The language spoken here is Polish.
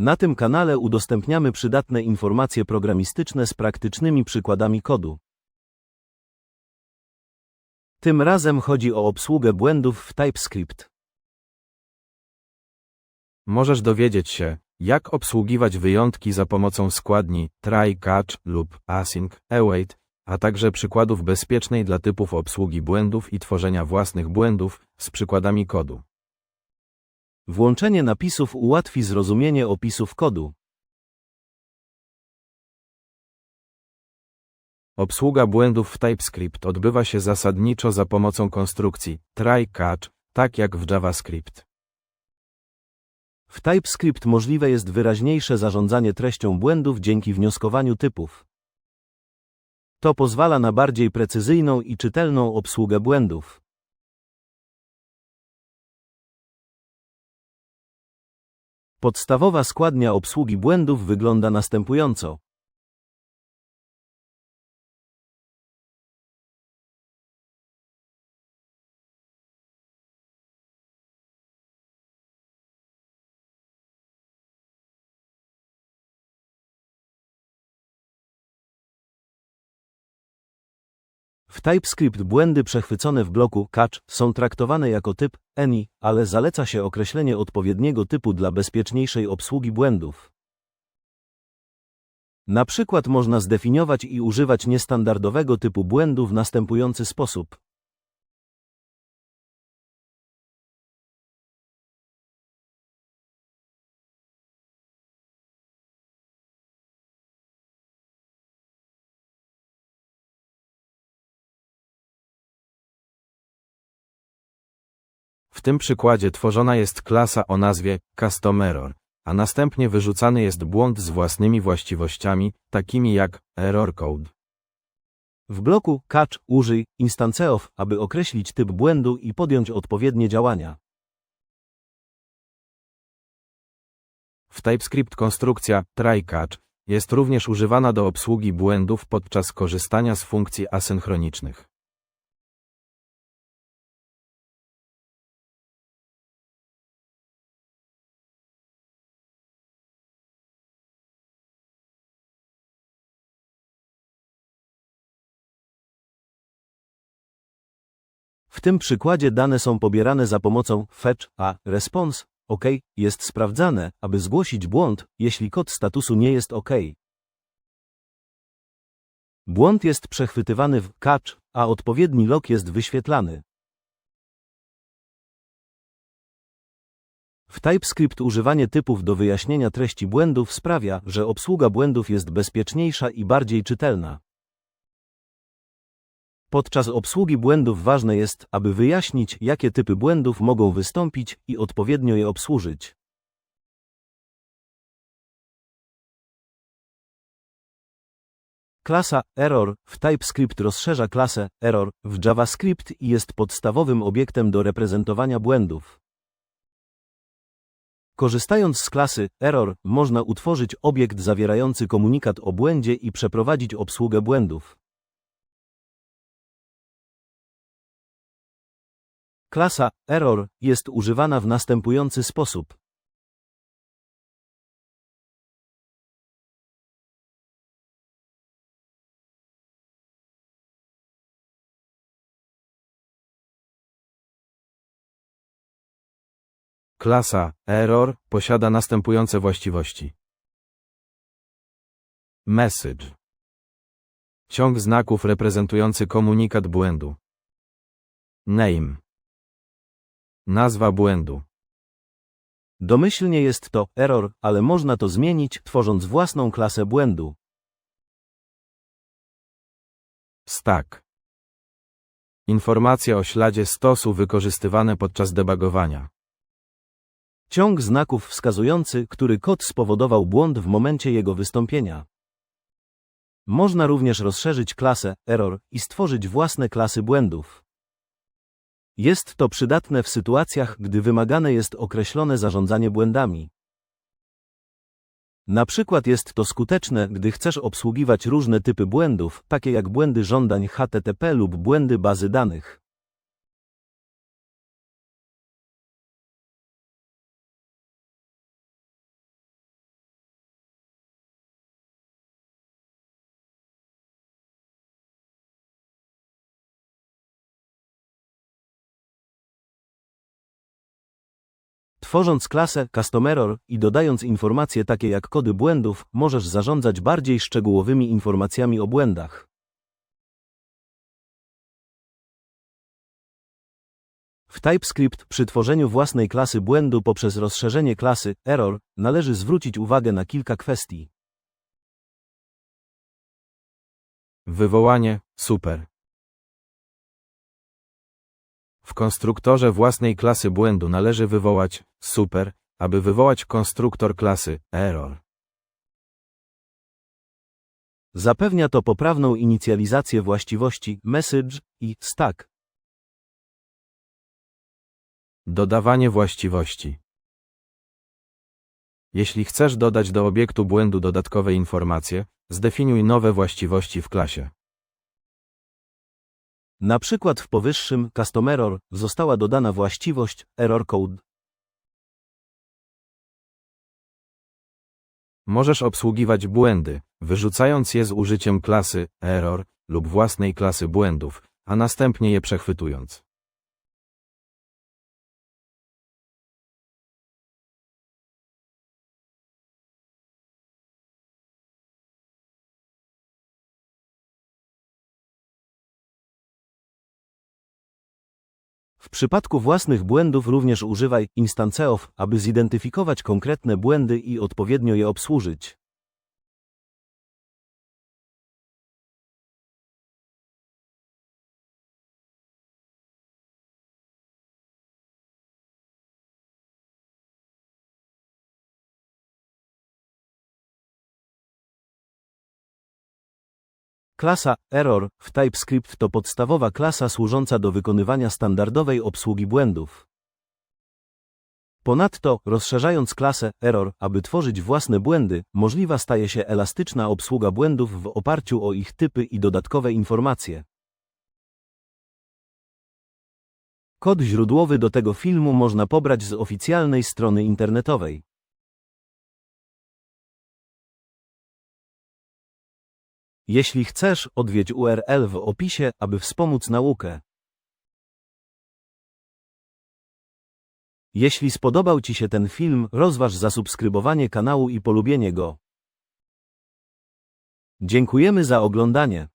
Na tym kanale udostępniamy przydatne informacje programistyczne z praktycznymi przykładami kodu. Tym razem chodzi o obsługę błędów w TypeScript. Możesz dowiedzieć się, jak obsługiwać wyjątki za pomocą składni try, catch lub async, await, a także przykładów bezpiecznej dla typów obsługi błędów i tworzenia własnych błędów z przykładami kodu. Włączenie napisów ułatwi zrozumienie opisów kodu. Obsługa błędów w TypeScript odbywa się zasadniczo za pomocą konstrukcji try, catch, tak jak w JavaScript. W TypeScript możliwe jest wyraźniejsze zarządzanie treścią błędów dzięki wnioskowaniu typów. To pozwala na bardziej precyzyjną i czytelną obsługę błędów. Podstawowa składnia obsługi błędów wygląda następująco. W TypeScript błędy przechwycone w bloku catch są traktowane jako typ any, ale zaleca się określenie odpowiedniego typu dla bezpieczniejszej obsługi błędów. Na przykład można zdefiniować i używać niestandardowego typu błędu w następujący sposób. W tym przykładzie tworzona jest klasa o nazwie CustomError, a następnie wyrzucany jest błąd z własnymi właściwościami, takimi jak error code. W bloku catch użyj instanceof, aby określić typ błędu i podjąć odpowiednie działania. W TypeScript konstrukcja try-catch jest również używana do obsługi błędów podczas korzystania z funkcji asynchronicznych. W tym przykładzie dane są pobierane za pomocą fetch, a response OK jest sprawdzane, aby zgłosić błąd, jeśli kod statusu nie jest OK. Błąd jest przechwytywany w catch, a odpowiedni log jest wyświetlany. W TypeScript używanie typów do wyjaśnienia treści błędów sprawia, że obsługa błędów jest bezpieczniejsza i bardziej czytelna. Podczas obsługi błędów ważne jest, aby wyjaśnić, jakie typy błędów mogą wystąpić i odpowiednio je obsłużyć. Klasa error w TypeScript rozszerza klasę error w JavaScript i jest podstawowym obiektem do reprezentowania błędów. Korzystając z klasy error, można utworzyć obiekt zawierający komunikat o błędzie i przeprowadzić obsługę błędów. Klasa error jest używana w następujący sposób. Klasa error posiada następujące właściwości. Message. Ciąg znaków reprezentujący komunikat błędu. Name. Nazwa błędu. Domyślnie jest to error, ale można to zmienić, tworząc własną klasę błędu. Stack. Informacja o śladzie stosu wykorzystywane podczas debugowania. Ciąg znaków wskazujący, który kod spowodował błąd w momencie jego wystąpienia. Można również rozszerzyć klasę error i stworzyć własne klasy błędów. Jest to przydatne w sytuacjach, gdy wymagane jest określone zarządzanie błędami. Na przykład jest to skuteczne, gdy chcesz obsługiwać różne typy błędów, takie jak błędy żądań HTTP lub błędy bazy danych. Tworząc klasę CustomerOr i dodając informacje takie jak kody błędów, możesz zarządzać bardziej szczegółowymi informacjami o błędach. W TypeScript przy tworzeniu własnej klasy błędu poprzez rozszerzenie klasy error należy zwrócić uwagę na kilka kwestii. Wywołanie, super. W konstruktorze własnej klasy błędu należy wywołać super, aby wywołać konstruktor klasy error. Zapewnia to poprawną inicjalizację właściwości message i stack. Dodawanie właściwości. Jeśli chcesz dodać do obiektu błędu dodatkowe informacje, zdefiniuj nowe właściwości w klasie. Na przykład w powyższym CustomerOr została dodana właściwość error code. Możesz obsługiwać błędy, wyrzucając je z użyciem klasy error lub własnej klasy błędów, a następnie je przechwytując. W przypadku własnych błędów również używaj instanceof, aby zidentyfikować konkretne błędy i odpowiednio je obsłużyć. Klasa error w TypeScript to podstawowa klasa służąca do wykonywania standardowej obsługi błędów. Ponadto, rozszerzając klasę error, aby tworzyć własne błędy, możliwa staje się elastyczna obsługa błędów w oparciu o ich typy i dodatkowe informacje. Kod źródłowy do tego filmu można pobrać z oficjalnej strony internetowej. Jeśli chcesz, odwiedź URL w opisie, aby wspomóc naukę. Jeśli spodobał Ci się ten film, rozważ zasubskrybowanie kanału i polubienie go. Dziękujemy za oglądanie.